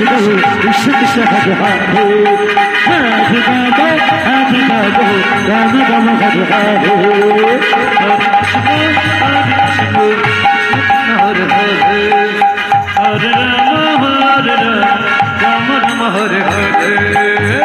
শুধু শুদ্ধ হরে হরে হরে হরে হরে রাম রাম হরে হরে হরে হরে হরে রাম হরে রাম রাম রাম হরে হরে